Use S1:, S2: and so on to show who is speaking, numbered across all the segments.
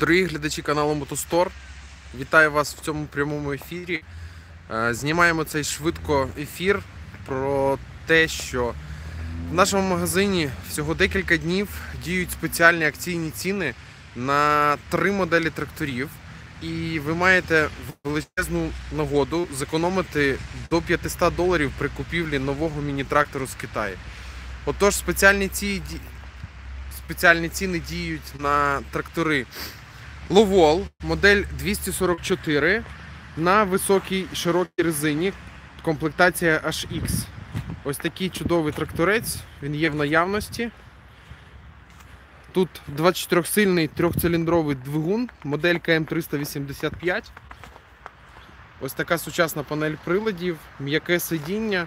S1: Дорогі глядачі каналу Мотостор, вітаю вас в цьому прямому ефірі. Е, Знімаємо цей швидко ефір про те, що в нашому магазині всього декілька днів діють спеціальні акційні ціни на три моделі тракторів. І ви маєте величезну нагоду зекономити до 500 доларів при купівлі нового міні-трактору з Китаю. Отож, спеціальні ці спеціальні ціни діють на трактори Ловол, модель 244 на високій широкій резині, комплектація HX. Ось такий чудовий тракторець, він є в наявності. Тут 24-сильний трьохциліндровий двигун, моделька М385. Ось така сучасна панель приладів, м'яке сидіння.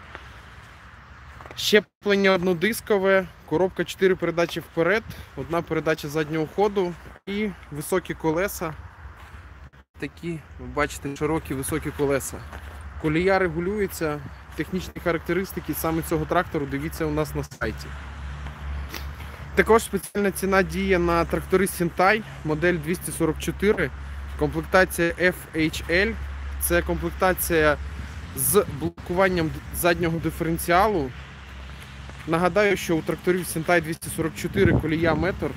S1: Щеплення однодискове, коробка 4 передачі вперед, одна передача заднього ходу і високі колеса. Такі, ви бачите, широкі високі колеса. Колія регулюється, технічні характеристики саме цього трактору дивіться у нас на сайті. Також спеціальна ціна діє на трактори Сінтай, модель 244, комплектація FHL. Це комплектація з блокуванням заднього диференціалу. Нагадаю, що у тракторів Сінтай 244 колія метр.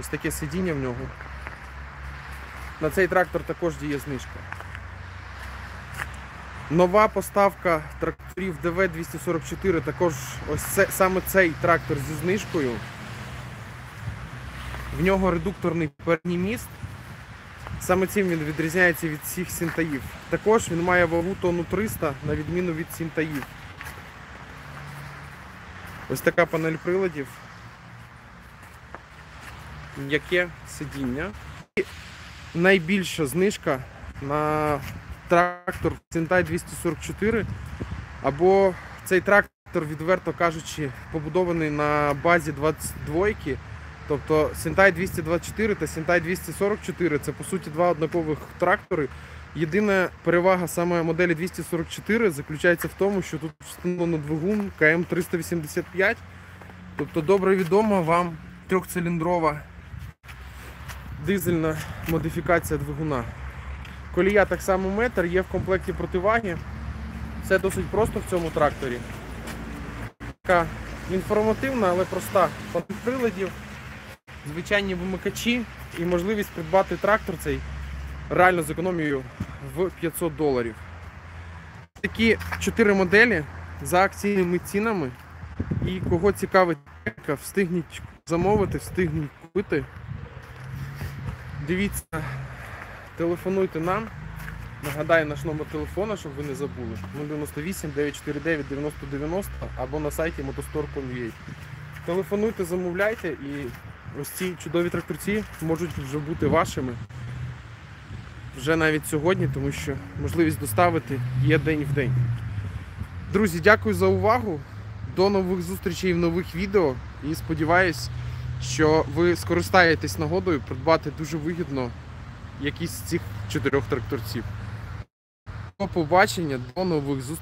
S1: Ось таке сидіння в нього. На цей трактор також діє знижка. Нова поставка тракторів ДВ-244, також ось це, саме цей трактор зі знижкою. В нього редукторний передній міст. Саме цим він відрізняється від всіх сінтаїв. Також він має вагу тонну 300 на відміну від сінтаїв. Ось така панель приладів. М'яке сидіння. І найбільша знижка на трактор Сентай 244. Або цей трактор, відверто кажучи, побудований на базі 22. Тобто Сентай 224 та Сентай 244 це по суті два однакових трактори. Єдина перевага саме моделі 244 заключається в тому, що тут встановлено двигун КМ385. Тобто добре відома вам трьохциліндрова дизельна модифікація двигуна. Колія так само метр, є в комплекті противаги. Все досить просто в цьому тракторі. Така інформативна, але проста панель приладів, звичайні вимикачі і можливість придбати трактор цей реально з економією в 500 доларів. Такі 4 моделі за акційними цінами. І кого цікавить, встигніть замовити, встигніть купити. Дивіться, телефонуйте нам. Нагадаю наш номер телефона, щоб ви не забули. 098 949 9090 або на сайті motostore.com.ua. Телефонуйте, замовляйте і ось ці чудові тракторці можуть вже бути вашими вже навіть сьогодні, тому що можливість доставити є день в день. Друзі, дякую за увагу. До нових зустрічей в нових відео і сподіваюсь, що ви скористаєтесь нагодою придбати дуже вигідно якийсь з цих чотирьох тракторців. До побачення, до нових зустрічей.